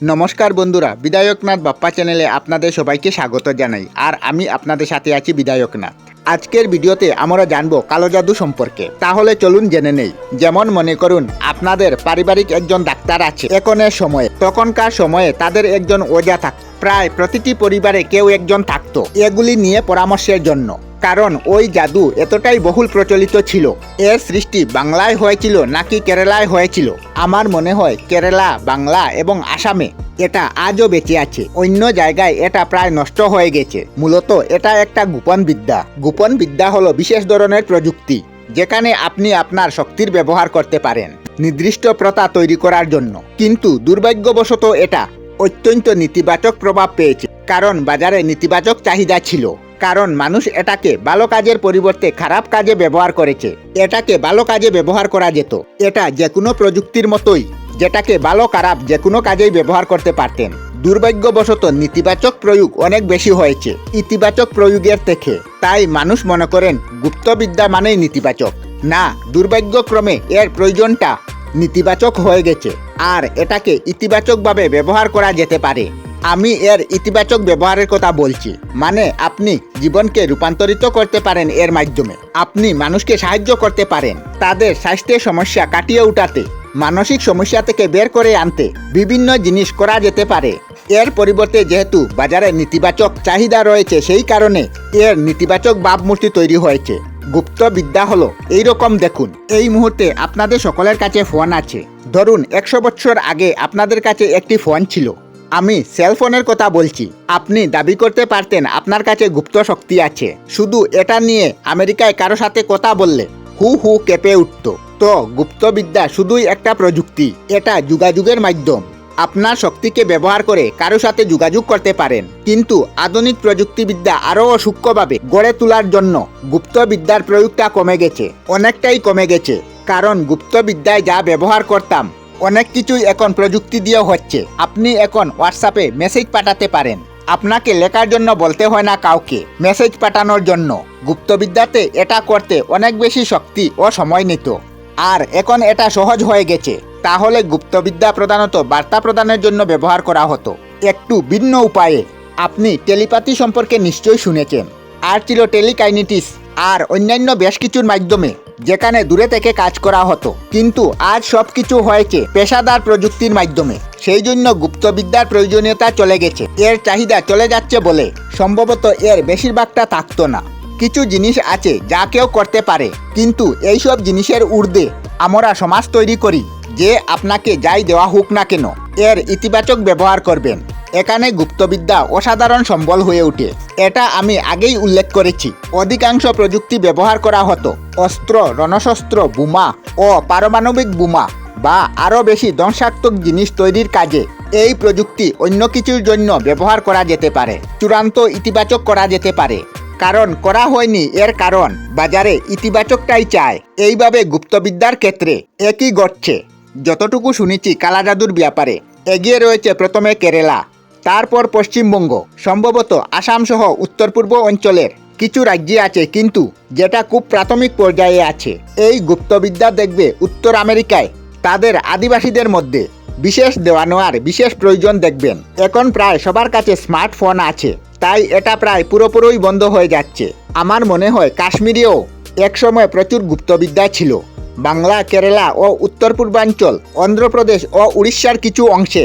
নমস্কার বন্ধুরা, বিধায়কনাথ বাপ্পা চ্যানেলে আপনাদের সবাইকে স্বাগত জানাই, আর আমি আপনাদের সাথে আছি বিধায়কনাথ। আজকের ভিডিওতে আমরা জানব কালো জাদু সম্পর্কে। তাহলে চলুন জেনে নেই। যেমন মনে করুন, আপনাদের পারিবারিক একজন ডাক্তার আছে, এখনের সময়ে। তখনকার সময়ে তাদের একজন ওজা থাক প্রায় প্রতিটি পরিবারে কেউ একজন থাকতো। এগুলি নিয়ে পরামর্শের জন্য। কারণ ওই জাদু এতটাই বহুল প্রচলিত ছিল। এর সৃষ্টি বাংলায় হয়েছিল নাকি কেরালায় হয়েছিল? আমার মনে হয় কেরালা, বাংলা এবং আসামে এটা আজও বেঁচে আছে। অন্য জায়গায় এটা প্রায় নষ্ট হয়ে গেছে। মূলত এটা একটা গোপন বিদ্যা। গোপন বিদ্যা হলো বিশেষ ধরনের প্রযুক্তি, যেখানে আপনি আপনার শক্তির ব্যবহার করতে পারেন নির্দিষ্ট প্রথা তৈরি করার জন্য। কিন্তু দুর্ভাগ্যবশত এটা অত্যন্ত নেতিবাচক প্রভাব পেয়েছে, কারণ বাজারে নেতিবাচক চাহিদা ছিল। কারণ মানুষ এটাকে ভালো কাজের পরিবর্তে খারাপ কাজে ব্যবহার করেছে। এটাকে ভালো কাজে ব্যবহার করা যেত। এটা যে কোনো প্রযুক্তির মতোই, যেটাকে ভালো, খারাপ যে কোনো কাজেই ব্যবহার করতে পারতেন। দুর্ভাগ্যবশত নেতিবাচক প্রয়োগ অনেক বেশি হয়েছে, ইতিবাচক প্রয়োগের থেকে। তাই মানুষ মনে করেন গুপ্তবিদ্যা মানেই নেতিবাচক। না, দুর্ভাগ্যক্রমে এর প্রয়োজনটা নেতিবাচক হয়ে গেছে। আর এটাকে ইতিবাচকভাবে ব্যবহার করা যেতে পারে। আমি এর ইতিবাচক ব্যবহারের কথা বলছি। মানে আপনি জীবনকে রূপান্তরিত করতে পারেন এর মাধ্যমে। আপনি মানুষকে সাহায্য করতে পারেন। তাদের স্বাস্থ্যের সমস্যা কাটিয়ে উঠাতে, মানসিক সমস্যা থেকে বের করে আনতে বিভিন্ন জিনিস করা যেতে পারে। এর পরিবর্তে যেহেতু বাজারে নেতিবাচক চাহিদা রয়েছে, সেই কারণে এর নেতিবাচক ভাবমূর্তি তৈরি হয়েছে। গুপ্ত বিদ্যা হলো এইরকম দেখুন। এই মুহূর্তে আপনাদের সকলের কাছে ফোন আছে। ধরুন, একশো বছর আগে আপনাদের কাছে একটি ফোন ছিল। আমি সেলফোনের কথা বলছি। আপনি দাবি করতে পারতেন আপনার কাছে গুপ্ত শক্তি আছে। শুধু এটা নিয়ে আমেরিকায় কারও সাথে কথা বললে হু হু কেঁপে উঠত। তো গুপ্তবিদ্যা শুধুই একটা প্রযুক্তি, এটা যোগাযোগের মাধ্যম। আপনার শক্তিকে ব্যবহার করে কারও সাথে যোগাযোগ করতে পারেন। কিন্তু আধুনিক প্রযুক্তিবিদ্যা আরও সূক্ষ্মভাবে গড়ে তোলার জন্য গুপ্তবিদ্যার প্রয়োগটা কমে গেছে, অনেকটাই কমে গেছে। কারণ গুপ্তবিদ্যায় যা ব্যবহার করতাম অনেক কিছুই এখন প্রযুক্তি দিয়ে হচ্ছে। আপনি এখন হোয়াটসঅ্যাপে মেসেজ পাঠাতে পারেন। আপনাকে লেখার জন্য বলতে হয় না কাউকে। মেসেজ পাঠানোর জন্য। গুপ্তবিদ্যাতে এটা করতে অনেক বেশি শক্তি ও সময় নিত। আর এখন এটা সহজ হয়ে গেছে। তাহলে গুপ্তবিদ্যা প্রধানত বার্তা প্রদানের জন্য ব্যবহার করা হতো। একটু ভিন্ন উপায়ে। আপনি টেলিপাথি সম্পর্কে নিশ্চয়ই শুনেছেন। আর ছিল টেলিকাইনিটিস। আর অন্যান্য বেশ কিছুর মাধ্যমে। যেখানে দূরে থেকে কাজ করা হতো। কিন্তু আজ সব কিছু হয়েছে পেশাদার প্রযুক্তির মাধ্যমে। সেই জন্য গুপ্তবিদ্যার প্রয়োজনীয়তা চলে গেছে। এর চাহিদা চলে যাচ্ছে বলে সম্ভবত এর বেশিরভাগটা থাকতো না। কিছু জিনিস আছে যা কেউ করতে পারে। কিন্তু এইসব জিনিসের ঊর্ধ্বে আমরা সমাজ তৈরি করি। যে আপনাকে যাই দেওয়া হোক না কেন, এর ইতিবাচক ব্যবহার করবেন। এখানে গুপ্তবিদ্যা অসাধারণ সম্বল হয়ে ওঠে। এটা আমি আগেই উল্লেখ করেছি। অধিকাংশ প্রযুক্তি ব্যবহার করা হতো। অস্ত্র, রণশস্ত্র, বোমা ও পারমাণবিক বোমা বা আরও বেশি ধ্বংসাত্মক জিনিস তৈরির কাজে এই প্রযুক্তি অন্য কিছুর জন্য ব্যবহার করা যেতে পারে। চূড়ান্ত ইতিবাচক করা যেতে পারে। কারণ করা হয়নি এর কারণ বাজারে ইতিবাচকটাই চায়। এইভাবে গুপ্তবিদ্যার ক্ষেত্রে একই ঘটছে। যতটুকু শুনেছি কালাজাদুর ব্যাপারে। এগিয়ে রয়েছে প্রথমে কেরালা। তারপর পশ্চিমবঙ্গ, সম্ভবত আসাম সহ উত্তর পূর্ব অঞ্চলের কিছু রাজ্যে আছে কিন্তু যেটা খুব প্রাথমিক পর্যায়ে আছে। এই গুপ্তবিদ্যা দেখবে উত্তর আমেরিকায় তাদের আদিবাসীদের মধ্যে বিশেষ দেওয়া নেওয়ার বিশেষ প্রয়োজন দেখবেন। এখন প্রায় সবার কাছে স্মার্টফোন আছে, তাই এটা প্রায় পুরোপুরি বন্ধ হয়ে যাচ্ছে। আমার মনে হয় কাশ্মীরেও একসময় প্রচুর গুপ্তবিদ্যা ছিল। বাংলা, কেরালা ও উত্তর পূর্বাঞ্চল অন্ধ্রপ্রদেশ ও উড়িষ্যার কিছু অংশে